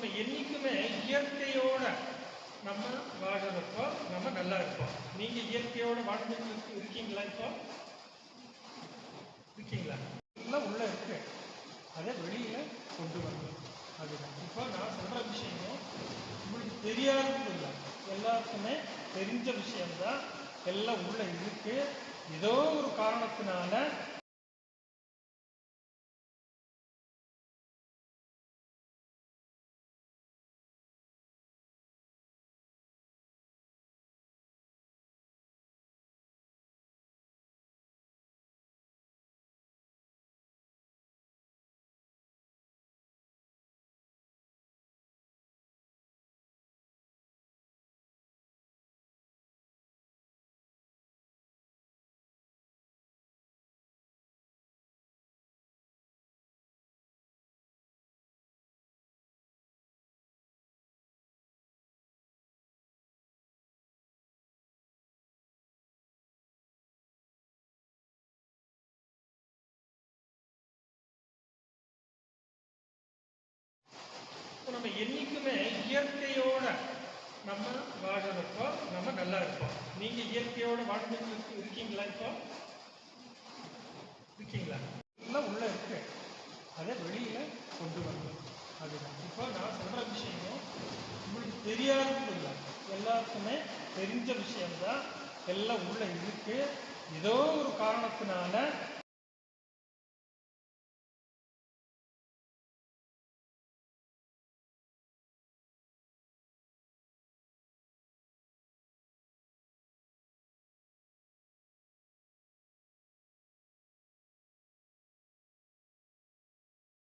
நம்ம என்றைக்குமே இயற்கையோட நம்ம வாழறப்போ நம்ம நல்லா இருப்போம். நீங்க இயற்கையோட வாழ்ந்துட்டு இருக்கீங்களா இப்போ? இருக்கீங்களா? எல்லாம் உள்ள இருக்கு. அதை வெளியில கொண்டு வரணும். அதுதான். இப்போ நான் சொல்ற விஷயம் உங்களுக்கு தெரியாதது இல்லை. எல்லாருக்குமே தெரிஞ்ச விஷயம்தான். எல்லாம் உள்ள இருக்கு. ஏதோ ஒரு காரணத்தினால நம்ம என்னைக்குமே இயற்கையோட நம்ம வாழறப்போ நம்ம நல்லா இருப்போம். நீங்க இயற்கையோட வாழ்ந்துட்டு இருக்கீங்களா இப்போ? இருக்கீங்களா? எல்லாம் உள்ள இருக்கு. அதை வெளியில கொண்டு வரணும். அதுதான். இப்போ நான் சொல்ற விஷயம் உங்களுக்கு தெரியாதது இல்லை. எல்லாருக்குமே தெரிஞ்ச விஷயம்தான். எல்லாம் உள்ள இருக்கு. ஏதோ ஒரு காரணத்தினால